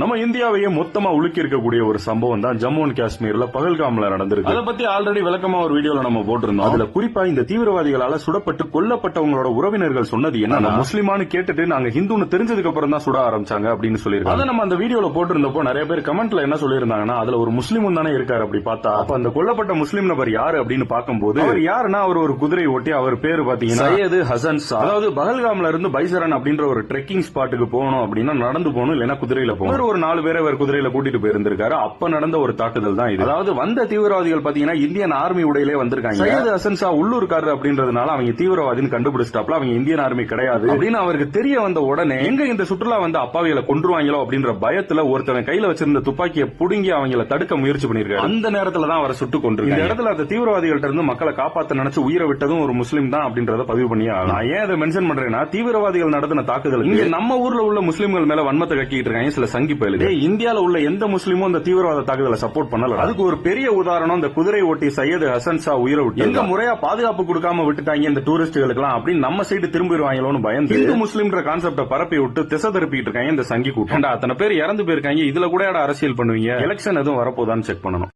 நம்ம இந்தியாவையே மொத்தமா உலுக்கி இருக்கக்கூடிய ஒரு சம்பவம் தான் ஜம்மு அண்ட் காஷ்மீர்ல பகல்காம்ல நடந்திருக்கு. அதை பத்தி ஆல்ரெடி விளக்கமா ஒரு வீடியோல நம்ம போட்டிருந்தோம். அதுல குறிப்பா இந்த தீவிரவாதிகளால சுடப்பட்டு கொல்லப்பட்டவங்களோட உறவினர்கள் சொன்னது என்ன? முஸ்லிமானு கேட்டுட்டு நாங்க ஹிந்துன்னு தெரிஞ்சதுக்கு அப்புறம் தான் சுட ஆரம்பிச்சாங்க அப்படின்னு சொல்லியிருக்காங்க. அதை நம்ம அந்த வீடியோல போட்டிருந்தப்போ நிறைய பேர் கமெண்ட்ல என்ன சொல்லியிருந்தாங்கன்னா அதுல ஒரு முஸ்லிமும் தானே இருக்காரு அப்படி பார்த்தா. அப்ப அந்த கொல்லப்பட்ட முஸ்லிம் நபர் யாரு அப்படின்னு பார்க்கும்போது அவர் யாருன்னா அவர் ஒரு குதிரை ஓட்டி அவர் பேரு பாத்தீங்கன்னா சையது ஹசன் அதாவது பகல்காம்ல இருந்து பைசரன் அப்படின்ற ஒரு ட்ரெக்கிங் ஸ்பாட்டுக்கு போகணும் அப்படின்னா நடந்து போகணும் இல்லைன்னா குதிரையில போகணும். ஒரு நாலு பேரை அவர் குதிரையில கூட்டிட்டு போயிருந்திருக்காரு. அப்ப நடந்த ஒரு தாக்குதல் தான் இது. அதாவது வந்த தீவிரவாதிகள் பாத்தீங்கன்னா இந்தியன் ஆர்மி உடையிலே வந்திருக்காங்க. சையது ஹசன் ஷா உள்ளூர்காரர் அப்படின்றதுனால அவங்க தீவிரவாதின்னு கண்டுபிடிச்சிட்டாப்ல. அவங்க இந்தியன் ஆர்மி கிடையாது. அப்படின்னு அவருக்கு தெரிய வந்த உடனே எங்க இந்த சுற்றுலா வந்து அப்பாவிகளை கொன்றுவாங்களோ அப்படின்ற பயத்துல ஒருத்தவன் கையில வச்சிருந்த துப்பாக்கியை புடுங்கி அவங்கள தடுக்க முயற்சி பண்ணிருக்காரு அந்த நேரத்துல தான் அவரை சுட்டு கொண்டு இந்த இடத்துல அந்த தீவிரவாதிகள்ட்ட இருந்து மக்களை காப்பாத்த நினைச்சு உயிரை விட்டதும் ஒரு முஸ்லீம் தான் அப்படின்றத பதிவு பண்ணி நான் ஏன் அதை மென்ஷன் பண்றேன்னா தீவிரவாதிகள் நடத்தின தாக்குதல் இங்க நம்ம ஊர்ல உள்ள முஸ்லீம்கள் மேல வன்மத்தை கக்கிட்டு இருக்காங்க. சில சங்கி பயலுங்க இந்தியால உள்ள எந்த முஸ்லீமும் அந்த தீவிரவாத தாக்குதலை சப்போர்ட் பண்ணல அதுக்கு ஒரு பெரிய உதாரணம் இந்த குதிரை ஓட்டி சையது ஹசன் ஷா உயிரை விட்டு எங்க முறையா பாதுகாப்பு கொடுக்காம விட்டுட்டாங்க இந்த டூரிஸ்டுகளுக்கு அப்படின்னு நம்ம சைடு திரும்பிடுவாங்களோன்னு பயந்து இந்து முஸ்லீம்ன்ற கான்செப்ட பரப்பி விட்டு திசை திருப்பிட்டு இருக்காங்க இந்த சங்கி கூட்டம். அத்தனை பேர் இறந்து போயிருக்காங்க. இதுல கூட அரசியல் பண்ணுவீங்க? எலெக்ஷன் எதுவும் வரப்போதான்னு செக் பண்ணணும்.